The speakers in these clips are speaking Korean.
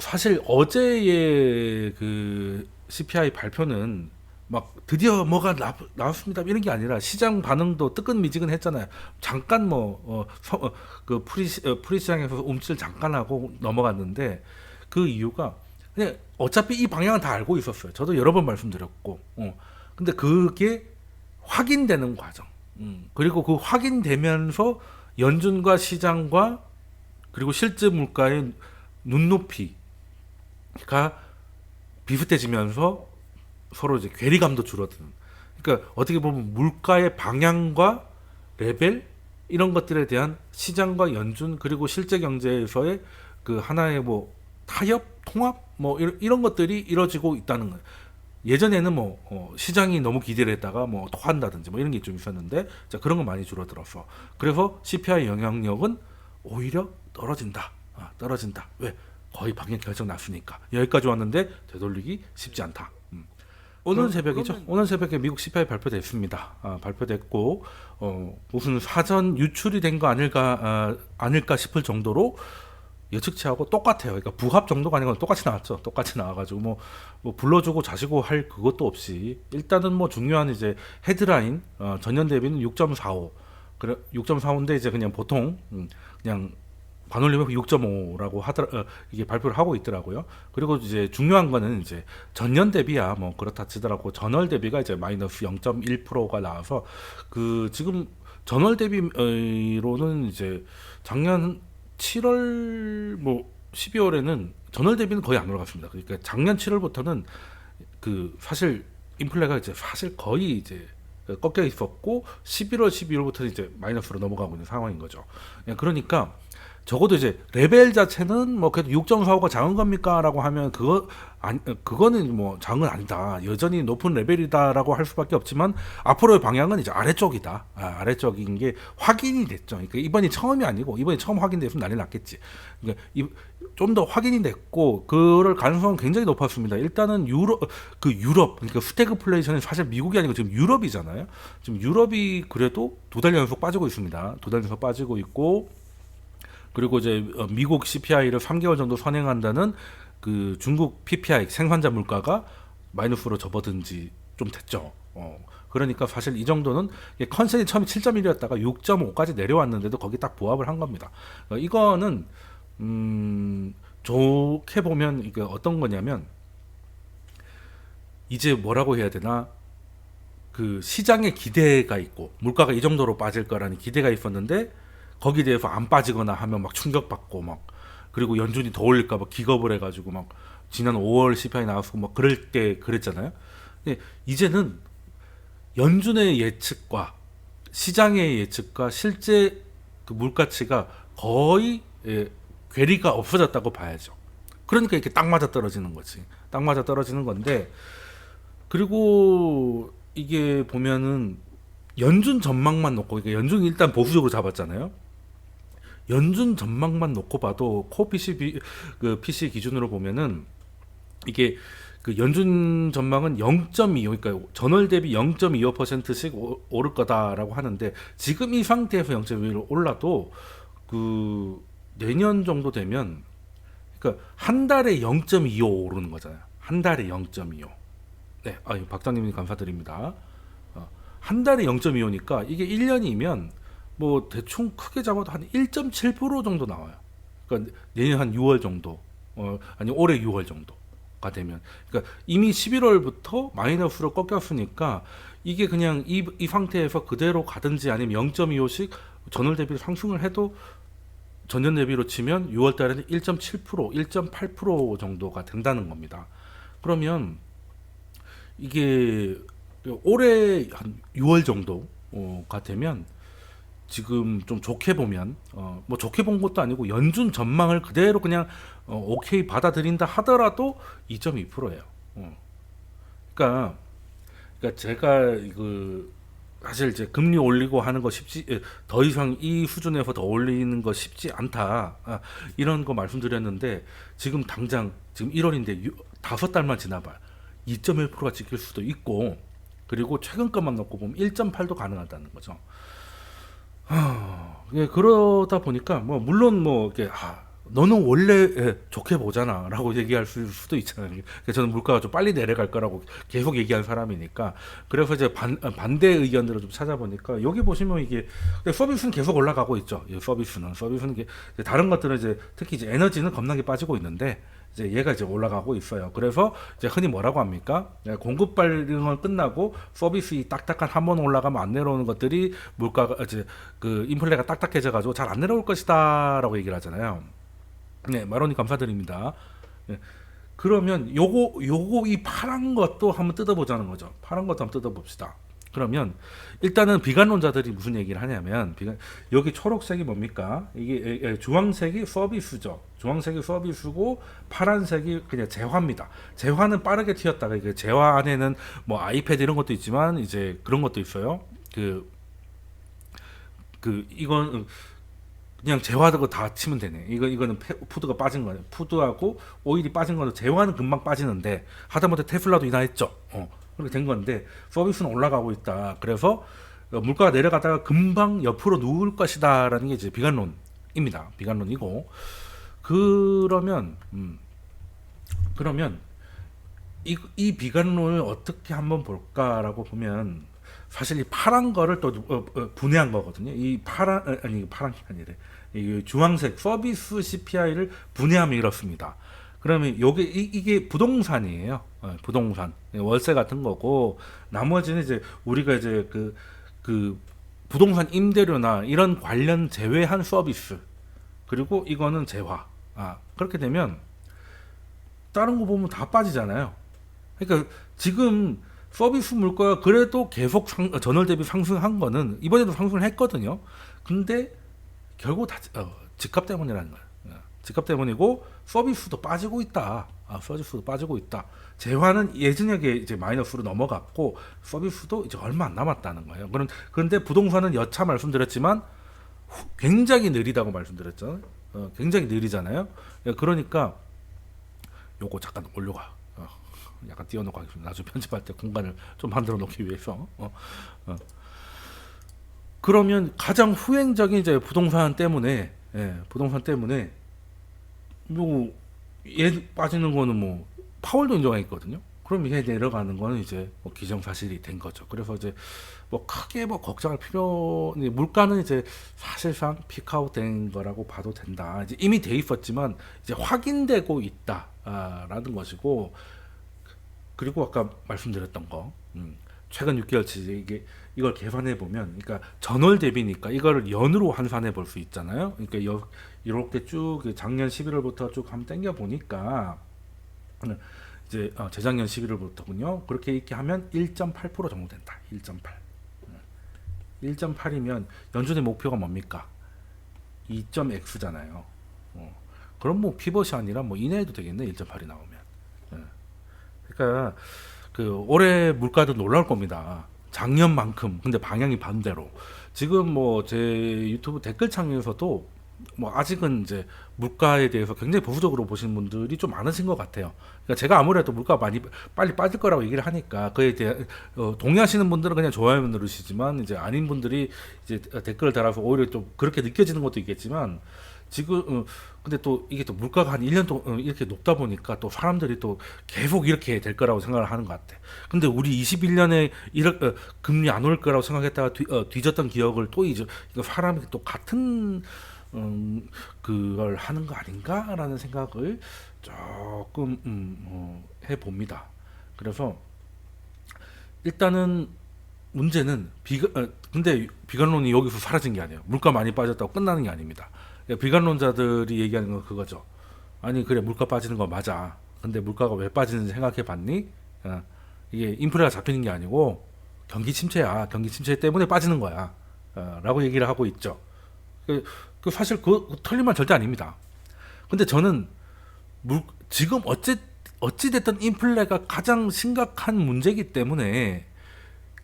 사실 어제의 그 CPI 발표는 막 드디어 뭐가 나, 나왔습니다 이런 게 아니라 시장 반응도 뜨끈미지근했잖아요. 잠깐 뭐그 프리 어, 프리 시장에서 움찔 잠깐 하고 넘어갔는데 그 이유가 그냥 어차피 이 방향은 다 알고 있었어요. 저도 여러 번 말씀드렸고, 어. 근데 그게 확인되는 과정. 음. 그리고 그 확인되면서 연준과 시장과 그리고 실제 물가의 눈높이 가 비슷해지면서 서로 이제 괴리감도 줄어드는. 그러니까 어떻게 보면 물가의 방향과 레벨 이런 것들에 대한 시장과 연준 그리고 실제 경제에서의 그 하나의 뭐 타협, 통합 뭐 이런, 것들이 이루어지고 있다는 거예요. 예전에는 뭐 어, 시장이 너무 기대를 했다가 뭐 토한다든지 뭐 이런 게 좀 있었는데 자 그런 거 많이 줄어들었어. 그래서 CPI 영향력은 오히려 떨어진다. 아, 떨어진다. 왜? 거의 방향 결정 났으니까 여기까지 왔는데 되돌리기 쉽지 않다. 음. 오늘 그럼- 새벽이죠. 그러면- 오늘 새벽에 미국 CPI 발표됐습니다. 아, 발표됐고 어, 무슨 사전 유출이 된 거 아닐까 아, 아닐까 싶을 정도로 예측치하고 똑같아요. 그러니까 부합 정도가 아니고 똑같이 나왔죠. 똑같이 나와가지고 뭐, 뭐 불러주고 자시고 할 그것도 없이 일단은 뭐 중요한 이제 헤드라인 어, 전년 대비는 6.45 그래 6.45인데 이제 그냥 보통 음, 그냥 반올림은 6.5라고 하더라 어, 이게 발표를 하고 있더라고요. 그리고 이제 중요한 거는 이제 전년 대비야 뭐 그렇다 치더라고 전월 대비가 이제 마이너스 0.1%가 나와서 그 지금 전월 대비로는 이제 작년 7월 뭐 12월에는 전월 대비는 거의 안 올라갔습니다. 그러니까 작년 7월부터는 그 사실 인플레가 이제 사실 거의 이제 꺾여 있었고 11월 12월부터 이제 마이너스로 넘어가고 있는 상황인 거죠. 예, 그러니까 적어도 이제 레벨 자체는 뭐 그래도 6.45가 작은 겁니까라고 하면 그거 아니 그거는 뭐 작은 건 아니다. 여전히 높은 레벨이다라고 할 수밖에 없지만 앞으로의 방향은 이제 아래쪽이다. 아, 아래쪽인 게 확인이 됐죠. 그러니까 이번이 처음이 아니고 이번이 처음 확인됐으면 난리 났겠지. 그러니까 좀 더 확인이 됐고 그럴 가능성은 굉장히 높았습니다. 일단은 유럽 그 유럽 그러니까 스태그플레이션은 사실 미국이 아니고 지금 유럽이잖아요. 지금 유럽이 그래도 두 달 연속 빠지고 있습니다. 두 달 연속 빠지고 있고 그리고 이제 어, 미국 CPI를 3개월 정도 선행한다는 그 중국 PPI 생산자 물가가 마이너스로 접어든 지 좀 됐죠. 어. 그러니까 사실 이 정도는 컨센이 처음에 7.1이었다가 6.5까지 내려왔는데도 거기 딱 부합을 한 겁니다. 어, 이거는 음, 좋게 보면 이게 어떤 거냐면 이제 뭐라고 해야 되나 그 시장의 기대가 있고 물가가 이 정도로 빠질 거라는 기대가 있었는데 거기에 대해서 안 빠지거나 하면 막 충격받고 막 그리고 연준이 더 올릴까 봐 기겁을 해가지고 막 지난 5월 CPI 나왔고 막 그럴 때 그랬잖아요. 근데 이제는 연준의 예측과 시장의 예측과 실제 그 물가치가 거의 예, 괴리가 없어졌다고 봐야죠. 그러니까 이렇게 딱 맞아 떨어지는 거지. 딱 맞아 떨어지는 건데 그리고 이게 보면은 연준 전망만 놓고 그러니까 연준이 일단 보수적으로 잡았잖아요. 연준 전망만 놓고 봐도 코 PC 비, 그 PC 기준으로 보면은 이게 그 연준 전망은 0.25 그러니까 전월 대비 0.25%씩 오- 오를 거다라고 하는데 지금 이 상태에서 0.25로 올라도 그 내년 정도 되면 그러니까 한 달에 0.25 오르는 거잖아요. 한 달에 0.25. 네, 아유 박사님 감사드립니다. 어, 한 달에 0.25니까 이게 1년이면 뭐 대충 크게 잡아도 한 1.7% 정도 나와요. 그러니까 내년 한 6월 정도, 어, 아니 올해 6월 정도가 되면, 그러니까 이미 11월부터 마이너스로 꺾였으니까 이게 그냥 이, 이 상태에서 그대로 가든지 아니면 0.25씩 전월 대비 상승을 해도 전년 대비로 치면 6월 달에는 1.7%, 1.8% 정도가 된다는 겁니다. 그러면 이게 올해 한 6월 정도가 되면 지금 좀 좋게 보면 어, 뭐 좋게 본 것도 아니고 연준 전망을 그대로 그냥 어, 오케이 받아들인다 하더라도 2.2%예요. 어. 그러니까 그러니까 제가 그 사실 이제 금리 올리고 하는 거 쉽지 에, 더 이상 이 수준에서 더 올리는 거 쉽지 않다 아, 이런 거 말씀드렸는데 지금 당장 지금 1월인데 다섯 달만 지나봐 2.1%가 지킬 수도 있고 그리고 최근 것만 놓고 보면 1.8도 가능하다는 거죠. 하, 예, 그러다 보니까 뭐 물론 뭐 이게 아, 너는 원래 예, 좋게 보잖아라고 얘기할 수- 수도 있잖아요. 그래서 저는 물가가 좀 빨리 내려갈 거라고 계속 얘기한 사람이니까 그래서 이제 반, 반대 의견들을 좀 찾아보니까 여기 보시면 이게 서비스는 계속 올라가고 있죠. 이 서비스는 서비스는 이게 다른 것들은 이제 특히 이제 에너지는 겁나게 빠지고 있는데 이제 얘가 이제 올라가고 있어요. 그래서 이제 흔히 뭐라고 합니까? 네, 공급 발등을 끝나고 서비스 이 딱딱한 한 번 올라가면 안 내려오는 것들이 물가가 이제 그 인플레가 딱딱해져 가지고 잘 안 내려올 것이다라고 얘기를 하잖아요. 네, 마로니 감사드립니다. 네. 그러면 요거 요거 이 파란 것도 한번 뜯어보자는 거죠. 파란 것도 한번 뜯어봅시다. 그러면 일단은 비관론자들이 무슨 얘기를 하냐면 비관 여기 초록색이 뭡니까? 이게 에, 에, 주황색이 서비스죠. 주황색이 서비스고 파란색이 그냥 재화입니다. 재화는 빠르게 튀었다가 이게 재화 안에는 뭐 아이패드 이런 것도 있지만 이제 그런 것도 있어요. 그그 이건 그냥 재화도 다 치면 되네. 이거 이거는 페- 푸드가 빠진 거예요. 푸드하고 오일이 빠진 거는 재화는 금방 빠지는데 하다못해 테슬라도 인하했죠. 어, 그렇게 된 건데 서비스는 올라가고 있다. 그래서 어, 물가가 내려가다가 금방 옆으로 누울 것이다라는 게 이제 비관론입니다. 비관론이고 그러면 음, 그러면 이, 이 비관론을 어떻게 한번 볼까라고 보면 사실 이 파란 거를 또 어, 어, 분해한 거거든요. 이 파란 어, 아니 파란 게 아니래. 이 주황색 서비스 CPI를 분해하면 이렇습니다. 그러면 요게 이, 이게 부동산이에요. 어, 부동산 월세 같은 거고 나머지는 이제 우리가 이제 그그 부동산 임대료나 이런 관련 제외한 서비스 그리고 이거는 재화. 아 그렇게 되면 다른 거 보면 다 빠지잖아요. 그러니까 지금 서비스 물가가 그래도 계속 상, 전월 대비 상승한 거는 이번에도 상승을 했거든요. 근데 결국 다 어, 집값 때문이라는 거예요. 어, 집값 때문이고 서비스도 빠지고 있다. 아, 서비스도 빠지고 있다. 재화는 예전에 이제 마이너스로 넘어갔고 서비스도 이제 얼마 안 남았다는 거예요. 그런 그런데 부동산은 여차 말씀드렸지만 후- 굉장히 느리다고 말씀드렸죠. 어, 굉장히 느리잖아요. 예, 그러니까 요거 잠깐 올려가. 어, 약간 띄워놓고 하겠습니다. 나중에 편집할 때 공간을 좀 만들어 놓기 위해서. 어, 어. 그러면 가장 후행적인 이제 부동산 때문에, 예, 부동산 때문에 뭐 얘 빠지는 거는 뭐 파월도 인정했거든요. 그럼 얘 내려가는 거는 이제 뭐 기정사실이 된 거죠. 그래서 이제 뭐 크게 뭐 걱정할 필요, 물가는 이제 사실상 피크아웃 된 거라고 봐도 된다. 이제 이미 돼 있었지만 이제 확인되고 있다라는 것이고 그리고 아까 말씀드렸던 거 음, 최근 6개월치 이게 이걸 계산해 보면 그러니까 전월 대비니까 이거를 연으로 환산해 볼 수 있잖아요. 그러니까 여, 이렇게 쭉 작년 11월부터 쭉 한번 당겨 보니까 음, 이제 어, 재작년 11월부터군요. 그렇게 이렇게 하면 1.8% 정도 된다. 1.8. 1.8이면 연준의 목표가 뭡니까? 2.x잖아요. 어. 그럼 뭐 피벗이 아니라 뭐 이내해도 되겠네. 1.8이 나오면. 예. 그러니까 그 올해 물가도 놀라울 겁니다. 작년만큼 근데 방향이 반대로 지금 뭐 제 유튜브 댓글창에서도 뭐 아직은 이제 물가에 대해서 굉장히 보수적으로 보시는 분들이 좀 많으신 것 같아요. 그러니까 제가 아무래도 물가 많이 빨리 빠질 거라고 얘기를 하니까 그에 대해 어, 동의하시는 분들은 그냥 좋아요 누르시지만 이제 아닌 분들이 이제 댓글을 달아서 오히려 좀 그렇게 느껴지는 것도 있겠지만 지금 어, 근데 또 이게 또 물가가 한 1년 동안 어, 이렇게 높다 보니까 또 사람들이 또 계속 이렇게 될 거라고 생각을 하는 것 같아. 근데 우리 21년에 이렇게 어, 금리 안 올 거라고 생각했다가 뒤, 어, 뒤졌던 기억을 또 이제 이거 사람이 또 같은 음, 그걸 하는 거 아닌가라는 생각을 조금 음, 어, 해 봅니다. 그래서 일단은 문제는 비가 어, 근데 비관론이 여기서 사라진 게 아니에요. 물가 많이 빠졌다고 끝나는 게 아닙니다. 예, 비관론자들이 얘기하는 건 그거죠. 아니 그래 물가 빠지는 거 맞아. 근데 물가가 왜 빠지는지 생각해 봤니? 어, 이게 인플레가 잡히는 게 아니고 경기 침체야. 경기 침체 때문에 빠지는 거야. 어, 라고 얘기를 하고 있죠. 그, 그 사실 그, 그 틀린 말 절대 아닙니다. 근데 저는 물, 지금 어찌 어찌 됐든 인플레가 가장 심각한 문제이기 때문에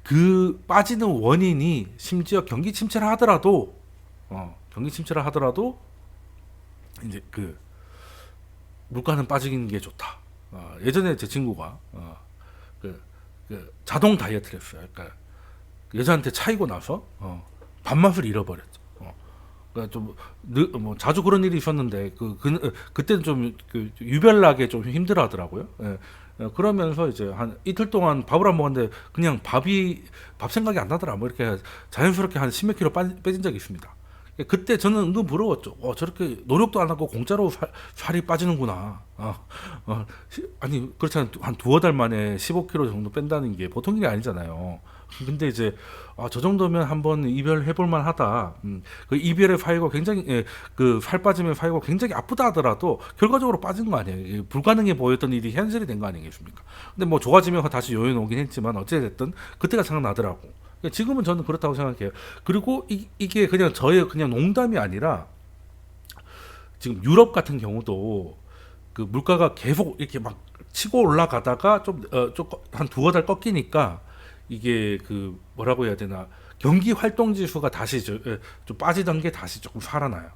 그 빠지는 원인이 심지어 경기 침체를 하더라도 어, 경기 침체를 하더라도 이제 그 물가는 빠지는 게 좋다. 어, 예전에 제 친구가 어, 그, 그 자동 다이어트를 했어요. 그러니까 여자한테 차이고 나서 어, 밥맛을 잃어버렸죠. 어. 그러니까 좀뭐 자주 그런 일이 있었는데 그, 그 그때는 좀 그 유별나게 좀 힘들어하더라고요. 예. 어, 그러면서 이제 한 이틀 동안 밥을 안 먹었는데 그냥 밥이 밥 생각이 안 나더라. 뭐 이렇게 자연스럽게 한 십몇 킬로 빠, 빼진 적이 있습니다. 그때 저는 은근 부러웠죠. 어, 저렇게 노력도 안 하고 공짜로 살, 살이 빠지는구나. 어, 어, 시- 아니 그렇잖아요. 한 두어 달 만에 15kg 정도 뺀다는 게 보통 일이 아니잖아요. 근데 이제 아, 저 정도면 한번 이별해볼 만하다. 음, 그 이별의 파이가 굉장히 예, 그살 빠짐의 파이가 굉장히 아프다 하더라도 결과적으로 빠진 거 아니에요. 이 불가능해 보였던 일이 현실이 된 거 아니겠습니까? 근데 뭐 좋아지면서 다시 요인 오긴 했지만 어찌됐든 그때가 생각나더라고. 그러니까 지금은 저는 그렇다고 생각해요. 그리고 이, 이게 그냥 저의 그냥 농담이 아니라 지금 유럽 같은 경우도 그 물가가 계속 이렇게 막 치고 올라가다가 좀어좀한 두어 달 꺾이니까 이게 그 뭐라고 해야 되나 경기 활동 지수가 다시 좀 빠지던 게 다시 조금 살아나요.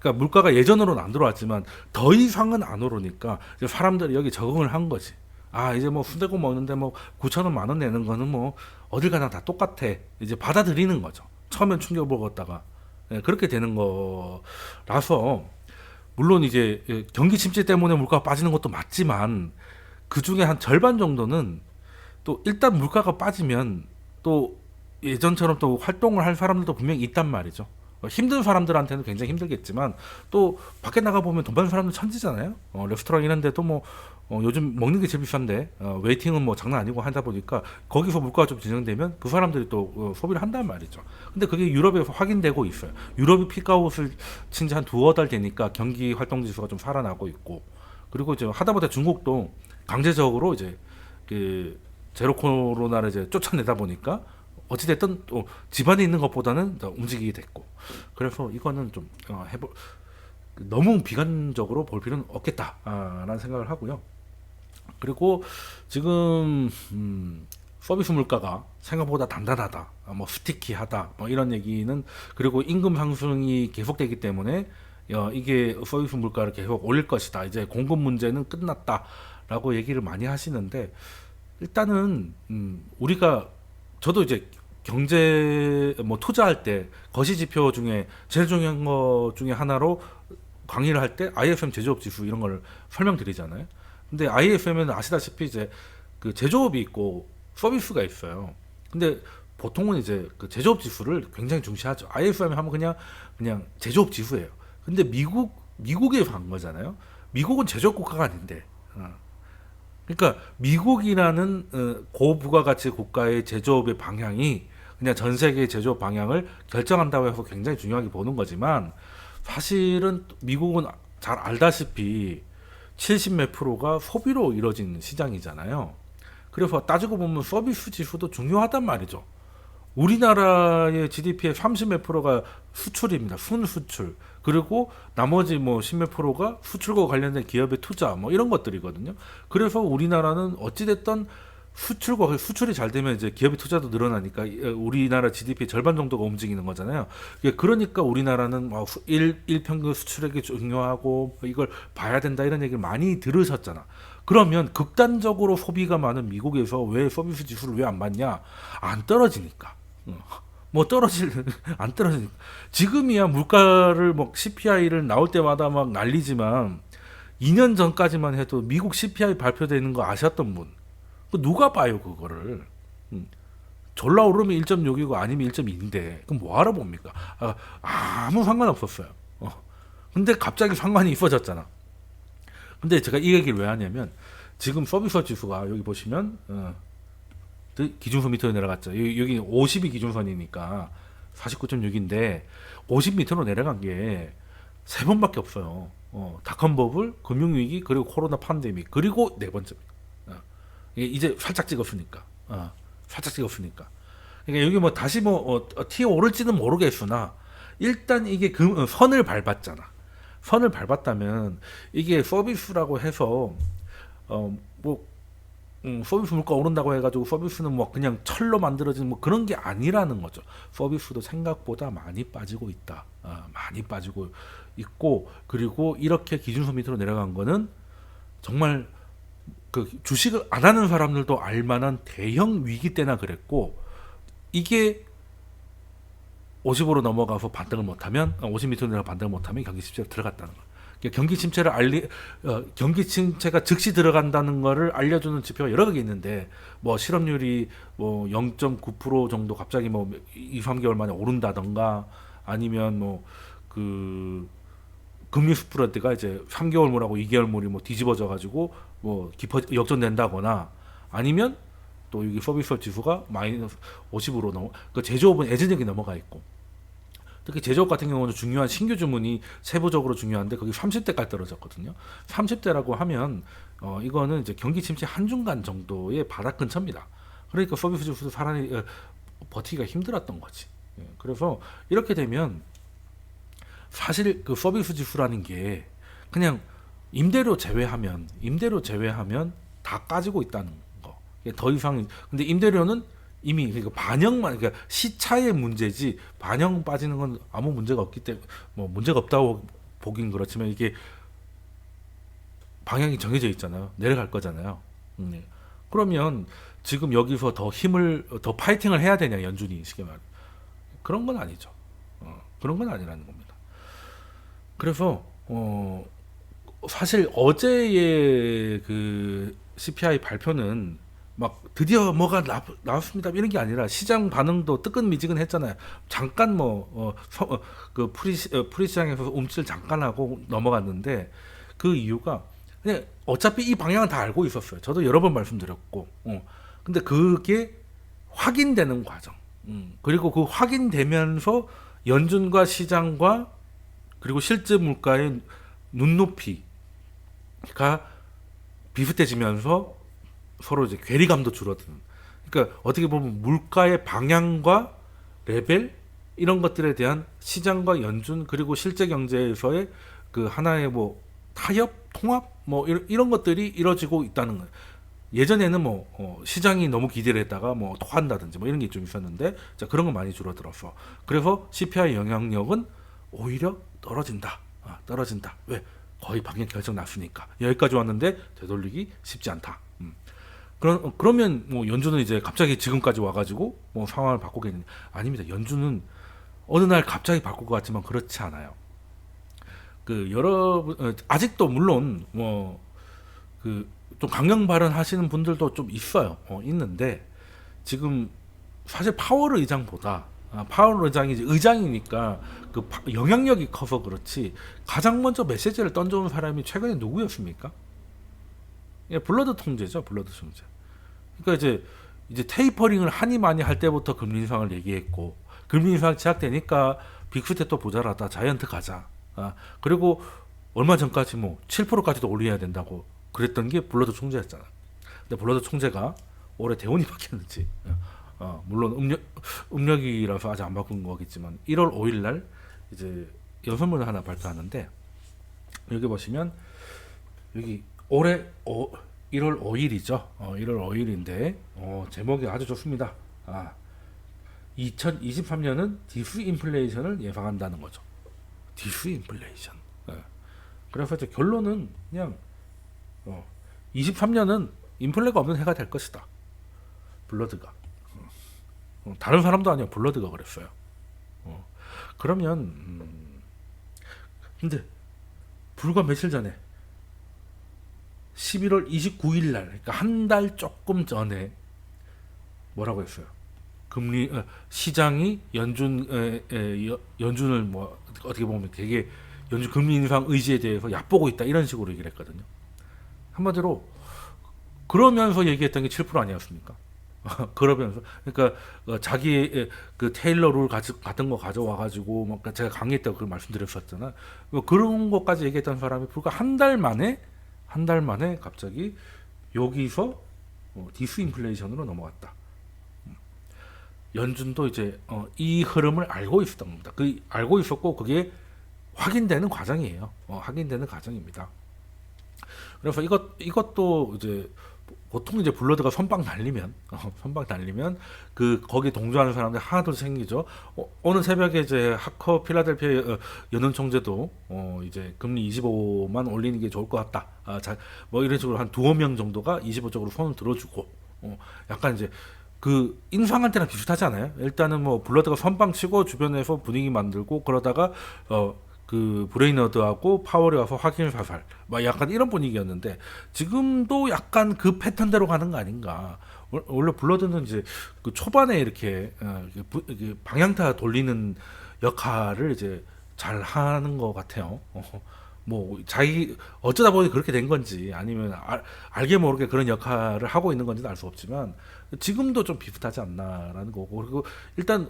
그러니까 물가가 예전으로는 안 들어왔지만 더 이상은 안 오르니까 사람들이 여기 적응을 한 거지. 아 이제 뭐 순대국 먹는데 뭐 9천 원 만 원 내는 거는 뭐 어딜 가나 다 똑같아. 이제 받아들이는 거죠. 처음엔 충격 먹었다가 예, 그렇게 되는 거라서 물론 이제 예, 경기 침체 때문에 물가가 빠지는 것도 맞지만 그 중에 한 절반 정도는 또 일단 물가가 빠지면 또 예전처럼 또 활동을 할 사람들도 분명히 있단 말이죠. 어, 힘든 사람들한테는 굉장히 힘들겠지만 또 밖에 나가 보면 돈 받는 사람들 천지잖아요. 어, 레스토랑 이런 데도 뭐 어, 요즘 먹는 게 제일 비싼데 어, 웨이팅은 뭐 장난 아니고 하다 보니까 거기서 물가가 좀 진정되면 그 사람들이 또 어, 소비를 한단 말이죠. 근데 그게 유럽에 확인되고 있어요. 유럽이 피크아웃을 친 지 한 두어 달 되니까 경기 활동 지수가 좀 살아나고 있고 그리고 이제 하다보다 중국도 강제적으로 이제 그 제로 코로나를 이제 쫓아내다 보니까 어찌됐든 또 집안에 있는 것보다는 더 움직이게 됐고 그래서 이거는 좀 어, 해볼 너무 비관적으로 볼 필요는 없겠다라는 생각을 하고요. 그리고 지금 음, 서비스 물가가 생각보다 단단하다, 아, 뭐 스티키하다, 뭐 이런 얘기는 그리고 임금 상승이 계속되기 때문에 어, 이게 서비스 물가를 계속 올릴 것이다. 이제 공급 문제는 끝났다라고 얘기를 많이 하시는데 일단은 음, 우리가 저도 이제 경제 뭐 투자할 때 거시 지표 중에 제일 중요한 거 중에 하나로 강의를 할 때 IFM 제조업 지수 이런 걸 설명드리잖아요. 근데 IFM은 아시다시피 이제 그 제조업이 있고 서비스가 있어요. 근데 보통은 이제 그 제조업 지수를 굉장히 중시하죠. IFM 하면 그냥 그냥 제조업 지수예요. 근데 미국 미국에서 한 거잖아요. 미국은 제조업 국가가 아닌데. 어. 그러니까 미국이라는 어, 고부가가치 국가의 제조업의 방향이 그냥 전 세계의 제조업 방향을 결정한다고 해서 굉장히 중요하게 보는 거지만 사실은 미국은 잘 알다시피 70몇 프로가 소비로 이루어진 시장이잖아요. 그래서 따지고 보면 서비스 지수도 중요하단 말이죠. 우리나라의 GDP의 30몇 프로가 수출입니다. 순수출. 그리고 나머지 뭐 10몇 프로가 수출과 관련된 기업의 투자 뭐 이런 것들이거든요. 그래서 우리나라는 어찌됐든 수출과 수출이 잘 되면 이제 기업의 투자도 늘어나니까 우리나라 GDP 절반 정도가 움직이는 거잖아요. 예, 그러니까 우리나라는 뭐 일, 일평균 수출액이 중요하고 이걸 봐야 된다 이런 얘기를 많이 들으셨잖아. 그러면 극단적으로 소비가 많은 미국에서 왜 서비스 지수를 왜 안 받냐? 안 떨어지니까. 어. 뭐 떨어질 안 떨어지니까. 지금이야 물가를 뭐 CPI를 나올 때마다 막 난리지만 2년 전까지만 해도 미국 CPI 발표되는 거 아셨던 분. 그 누가 봐요 그거를? 음. 졸라 오르면 1.6이고 아니면 1.2인데 그럼 뭐 하러 봅니까? 아, 아무 상관없었어요. 어. 근데 갑자기 상관이 있어졌잖아. 근데 제가 이 얘기를 왜 하냐면 지금 서비스 지수가 여기 보시면 어, 기준선 밑으로 내려갔죠. 여기, 여기 50이 기준선이니까 49.6인데 50 밑으로 내려간 게 세 번밖에 없어요. 어, 닷컴 버블, 금융위기, 그리고 코로나 팬데믹, 그리고 네 번째. 어, 이게 이제 살짝 찍었으니까. 어, 살짝 찍었으니까. 그러니까 여기 뭐 다시 뭐 어, 어, 튀어 오를지는 모르겠으나 일단 이게 그 어, 선을 밟았잖아. 선을 밟았다면 이게 서비스라고 해서 어뭐 음, 서비스 물가 오른다고 해가지고 서비스는 뭐 그냥 철로 만들어진 뭐 그런 게 아니라는 거죠. 서비스도 생각보다 많이 빠지고 있다. 아, 많이 빠지고 있고 그리고 이렇게 기준선 밑으로 내려간 거는 정말 그 주식을 안 하는 사람들도 알만한 대형 위기 때나 그랬고 이게 50으로 넘어가서 반등을 못하면 어, 50m 내로 반등을 못하면 경기 침체로 들어갔다는 거. 그러니까 경기 침체를 알리 어, 경기 침체가 즉시 들어간다는 거를 알려주는 지표가 여러 개 있는데 뭐 실업률이 뭐 0.9% 정도 갑자기 뭐 2, 3개월 만에 오른다던가 아니면 뭐그 금리 스프레드가 이제 3개월물하고 2개월물이 뭐 뒤집어져 가지고 뭐 깊어 역전된다거나 아니면 또 여기 서비스 지수가 마이너스 50으로 넘어 그 제조업은 예전액이 넘어가 있고 특히 제조업 같은 경우는 중요한 신규 주문이 세부적으로 중요한데 거기 30대까지 떨어졌거든요. 30대라고 하면 어 이거는 이제 경기 침체 한중간 정도의 바닥 근처입니다. 그러니까 서비스 지수도 살아내 어, 버티기가 힘들었던 거지. 예, 그래서 이렇게 되면 사실 그 서비스 지수라는 게 그냥 임대료 제외하면 임대료 제외하면 다 까지고 있다는 거. 더 이상 근데 임대료는 이미 그러니까 반영만 그러니까 시차의 문제지 반영 빠지는 건 아무 문제가 없기 때문에 뭐 문제가 없다고 보긴 그렇지만 이게 방향이 정해져 있잖아요. 내려갈 거잖아요. 음, 네. 그러면 지금 여기서 더 힘을 더 파이팅을 해야 되냐 연준이 쉽게 말 그런 건 아니죠. 어, 그런 건 아니라는 겁니다. 그래서 어 사실 어제의 그 CPI 발표는 막 드디어 뭐가 나, 나왔습니다 이런 게 아니라 시장 반응도 뜨끈미지근했잖아요. 잠깐 뭐그 프리 어, 프리 시장에서 움찔 잠깐 하고 넘어갔는데 그 이유가 그냥 어차피 이 방향은 다 알고 있었어요. 저도 여러 번 말씀드렸고, 어. 근데 그게 확인되는 과정. 음. 그리고 그 확인되면서 연준과 시장과 그리고 실제 물가의 눈높이가 비슷해지면서 서로 이제 괴리감도 줄어드는. 그러니까 어떻게 보면 물가의 방향과 레벨 이런 것들에 대한 시장과 연준 그리고 실제 경제에서의 그 하나의 뭐 타협, 통합 뭐 이런, 것들이 이루어지고 있다는 거예요. 예전에는 뭐 어, 시장이 너무 기대를 했다가 뭐 토한다든지 뭐 이런 게 좀 있었는데 자 그런 거 많이 줄어들었어. 그래서 CPI 영향력은 오히려 떨어진다. 아, 떨어진다. 왜? 거의 방향 결정 났으니까 여기까지 왔는데 되돌리기 쉽지 않다. 음. 그러, 그러면 뭐 연준은 이제 갑자기 지금까지 와가지고 뭐 상황을 바꾸겠느냐? 아닙니다. 연준은 어느 날 갑자기 바꿀 것 같지만 그렇지 않아요. 그 여러분 어, 아직도 물론 뭐 그 좀 강경 발언하시는 분들도 좀 있어요. 어, 있는데 지금 사실 파월 의장보다 아, 파월 의장이 이제 의장이니까 그 파- 영향력이 커서 그렇지 가장 먼저 메시지를 던져온 사람이 최근에 누구였습니까? 예, 블러드 통제죠, 블러드 통제. 그러니까 이제 이제 테이퍼링을 하니 많이 할 때부터 금리 인상을 얘기했고 금리 인상 시작되니까 빅스테 또 모자라다 자이언트 가자. 아, 그리고 얼마 전까지 뭐 7%까지도 올려야 된다고 그랬던 게 블러드 총재였잖아. 근데 블러드 총재가 올해 대운이 바뀌었는지, 어, 물론 음력 음력이라서 아직 안 바꾼 거겠지만 1월 5일 날 이제 연설문을 하나 발표하는데 여기 보시면 여기 올해 어, 1월 5일이죠. 어, 1월 5일인데 어, 제목이 아주 좋습니다. 아, 2023년은 디스 인플레이션을 예상한다는 거죠. 디스 인플레이션. 예. 그래서 이제 결론은 그냥 어, 23년은 인플레가 없는 해가 될 것이다. 블러드가. 어, 다른 사람도 아니야. 블러드가 그랬어요. 어, 그러면 음, 근데 불과 며칠 전에 11월 29일 날, 그러니까 한 달 조금 전에 뭐라고 했어요? 금리 어, 시장이 연준 에, 에, 여- 연준을 뭐 어떻게 보면 되게 연준 금리 인상 의지에 대해서 얕보고 있다 이런 식으로 얘기를 했거든요. 한마디로 그러면서 얘기했던 게 7% 아니었습니까? 그러면서 그러니까 어, 자기의 그 테일러 룰 같은 거 가져와 가지고 막 제가 강의했다고 그걸 말씀드렸었잖아. 뭐 그런 것까지 얘기했던 사람이 불과 한 달 만에 한 달 만에 갑자기 여기서 어, 디스인플레이션으로 넘어갔다. 음. 연준도 이제 어, 이 흐름을 알고 있었던 겁니다. 그 알고 있었고 그게 확인되는 과정이에요. 어, 확인되는 과정입니다. 그래서 이것 이것도 이제 보통 이제 블러드가 선빵 날리면 어, 선빵 날리면 그 거기 동조하는 사람들 하나둘 생기죠. 어, 오늘 새벽에 이제 하커 필라델피아 어, 연은 총재도 어, 이제 금리 25만 올리는 게 좋을 것 같다. 아, 자, 뭐 이런 식으로 한 두어 명 정도가 25 쪽으로 손을 들어주고 어, 약간 이제 그 인상할 때랑 비슷하지 않아요? 일단은 뭐 블러드가 선방 치고 주변에서 분위기 만들고 그러다가 어 그 브레이너드하고 파월이 와서 확인 사살 막 약간 이런 분위기였는데 지금도 약간 그 패턴대로 가는 거 아닌가? 원- 원래 블러드는 이제 그 초반에 이렇게 어, 방향타 돌리는 역할을 이제 잘 하는 것 같아요. 어, 뭐 자기 어쩌다 보니 그렇게 된 건지 아니면 알, 알게 모르게 그런 역할을 하고 있는 건지는 알 수 없지만 지금도 좀 비슷하지 않나라는 거고 그리고 일단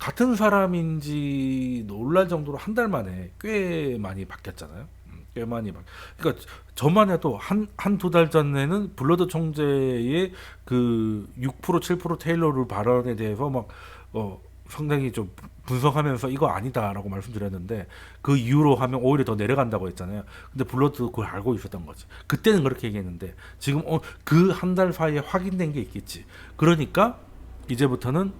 같은 사람인지 놀랄 정도로 한 달 만에 꽤 많이 바뀌었잖아요. 음, 꽤 많이 바. 그러니까 저만 해도 한 한 두 달 전에는 블러드 총재의 그 6% 7% 테일러를 발언에 대해서 막 어, 상당히 좀 분석하면서 이거 아니다라고 말씀드렸는데 그 이후로 하면 오히려 더 내려간다고 했잖아요. 근데 블러드 그걸 알고 있었던 거지. 그때는 그렇게 얘기했는데 지금 어, 그 한 달 사이에 확인된 게 있겠지. 그러니까 이제부터는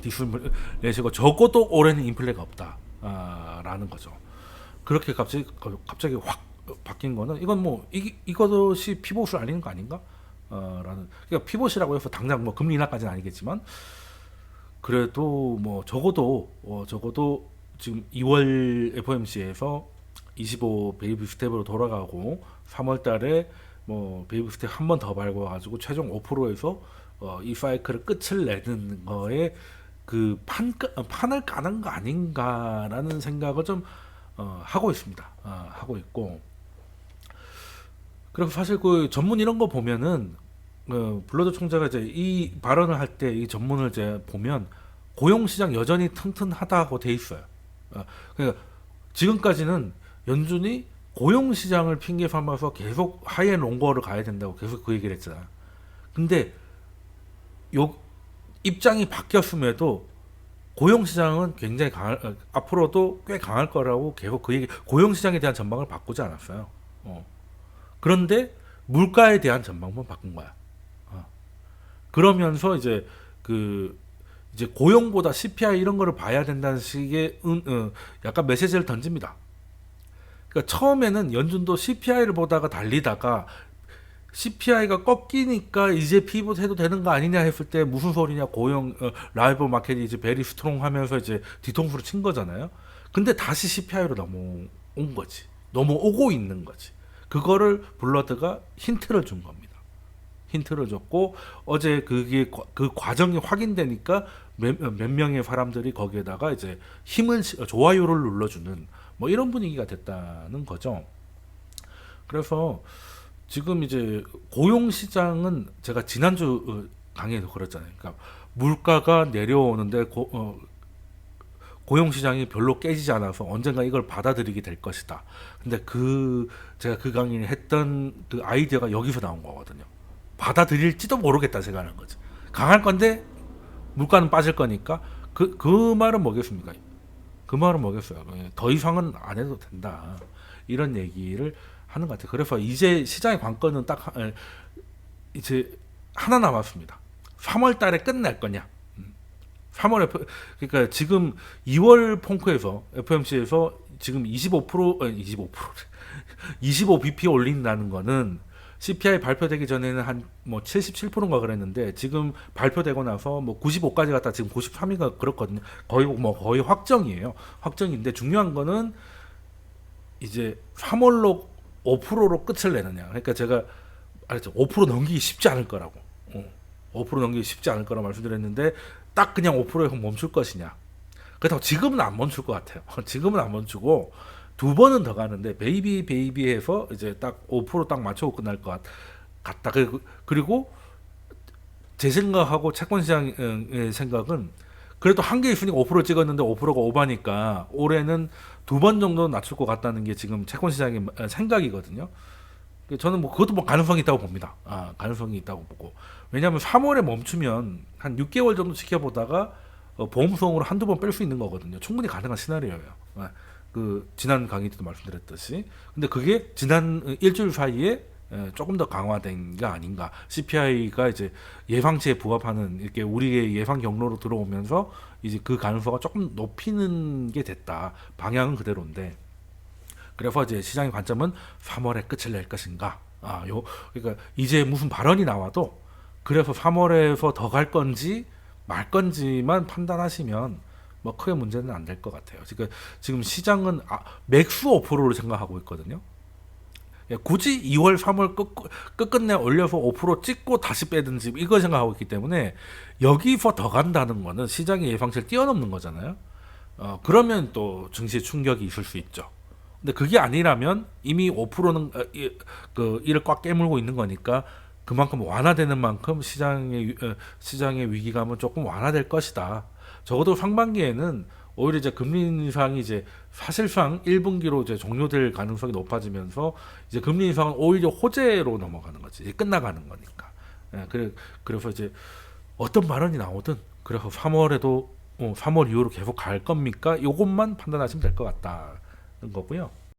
디스플레이시고 적어도 올해는 인플레가 없다라는 거죠. 그렇게 갑자기 갑자기 확 바뀐 거는 이건 뭐 이, 이것이 피봇을 알리는 거 아닌가? 어, 그러니까 피봇이라고 해서 당장 뭐 금리 인하까지는 아니겠지만 그래도 뭐 적어도 어, 적어도 지금 2월 FOMC에서 25 베이비 스텝으로 돌아가고 3월 달에 뭐 베이비 스텝 한 번 더 밟아 가지고 최종 5%에서 어, 이 사이클을 끝을 내는 거에 그 판, 판을 까는 거 아닌가라는 생각을 좀 어, 하고 있습니다. 어, 하고 있고 그리고 사실 그 전문 이런 거 보면은 어, 블러드 총재가 이제 이 발언을 할 때 이 전문을 이제 보면 고용 시장 여전히 튼튼하다고 돼 있어요. 어, 그러니까 지금까지는 연준이 고용 시장을 핑계 삼아서 계속 하이엔 롱거를 가야 된다고 계속 그 얘기를 했잖아. 근데 요 입장이 바뀌었음에도 고용 시장은 굉장히 강할 어, 앞으로도 꽤 강할 거라고 계속 그 얘기 고용 시장에 대한 전망을 바꾸지 않았어요. 어. 그런데 물가에 대한 전망만 바꾼 거야. 어. 그러면서 이제 그 이제 고용보다 CPI 이런 거를 봐야 된다는 식의 은, 어, 약간 메시지를 던집니다. 그러니까 처음에는 연준도 CPI를 보다가 달리다가 CPI가 꺾이니까 이제 피봇 해도 되는 거 아니냐 했을 때 무슨 소리냐 고용 어, 라이벌 마켓이 이제 베리 스트롱 하면서 이제 뒤통수를 친 거잖아요. 근데 다시 CPI로 넘어온 거지. 넘어오고 있는 거지. 그거를 블러드가 힌트를 준 겁니다. 힌트를 줬고 어제 그게 과- 그 과정이 확인되니까 몇, 몇 명의 사람들이 거기에다가 이제 힘을 시- 좋아요를 눌러주는 뭐 이런 분위기가 됐다는 거죠. 그래서 지금 이제 고용 시장은 제가 지난주 어, 강의에서 그랬잖아요. 그러니까 물가가 내려오는데 고, 어, 고용 시장이 별로 깨지지 않아서 언젠가 이걸 받아들이게 될 것이다. 근데 그 제가 그 강의를 했던 그 아이디어가 여기서 나온 거거든요. 받아들일지도 모르겠다 생각하는 거죠. 강할 건데 물가는 빠질 거니까 그그 말은 뭐겠습니까? 그 말은 뭐겠어요? 예, 더 이상은 안 해도 된다. 이런 얘기를 하는 것 같아요. 그래서 이제 시장의 관건은 딱 이제 하나 남았습니다. 3월 달에 끝날 거냐? 3월 F, 그러니까 지금 2월 펑크에서 FMC에서 지금 25% 아니 25% 25 BP 올린다는 거는 CPI 발표되기 전에는 한 뭐 77%인가 그랬는데 지금 발표되고 나서 뭐 95까지 갔다 지금 93인가 그렇거든요. 거의 뭐 거의 확정이에요. 확정인데 중요한 거는 이제 3월로 5%로 끝을 내느냐. 그러니까 제가 알았죠. 5% 넘기기 쉽지 않을 거라고. 어. 5% 넘기기 쉽지 않을 거라 말씀드렸는데 딱 그냥 5%에서 멈출 것이냐. 그렇다고 지금은 안 멈출 것 같아요. 지금은 안 멈추고 두 번은 더 가는데 베이비 베이비에서 이제 딱 5%딱 맞추고 끝날 것 같- 같다. 그리고, 그리고 제 생각하고 채권 시장의 생각은 그래도 한 개 있으니까 5% 찍었는데 5%가 오바니까 올해는 두 번 정도 낮출 것 같다는 게 지금 채권 시장의 생각이거든요. 저는 뭐 그것도 뭐 가능성이 있다고 봅니다. 아, 가능성이 있다고 보고. 왜냐하면 3월에 멈추면 한 6개월 정도 지켜보다가 어, 보험성으로 한두 번 뺄 수 있는 거거든요. 충분히 가능한 시나리오예요. 아, 그 지난 강의 때도 말씀드렸듯이. 근데 그게 지난 어, 일주일 사이에 에, 조금 더 강화된 게 아닌가. CPI가 이제 예상치에 부합하는 이렇게 우리의 예상 경로로 들어오면서 이제 그 가능성을 조금 높이는 게 됐다. 방향은 그대로인데. 그래서 이제 시장의 관점은 3월에 끝을 낼 것인가. 아, 요 그러니까 이제 무슨 발언이 나와도 그래서 3월에서 더 갈 건지 말 건지만 판단하시면 뭐 크게 문제는 안 될 것 같아요. 지금 지금 시장은 아, 맥스 5%를 생각하고 있거든요. 예, 굳이 2월, 3월 끝, 끝끝내 올려서 5% 찍고 다시 빼든지 이걸 생각하고 있기 때문에 여기서 더 간다는 거는 시장의 예상치를 뛰어넘는 거잖아요. 어, 그러면 또 증시에 충격이 있을 수 있죠. 근데 그게 아니라면 이미 5%는 어, 이, 그 이를 꽉 깨물고 있는 거니까 그만큼 완화되는 만큼 시장의 위- 어, 시장의 위기감은 조금 완화될 것이다. 적어도 상반기에는 오히려 이제 금리 인상이 이제 사실상 1분기로 이제 종료될 가능성이 높아지면서 이제 금리 인상은 오히려 호재로 넘어가는 거지. 이제 끝나가는 거니까. 예, 그래 그래서 이제 어떤 발언이 나오든 그래서 3월에도 어, 3월 이후로 계속 갈 겁니까? 요것만 판단하시면 될 것 같다는 거고요.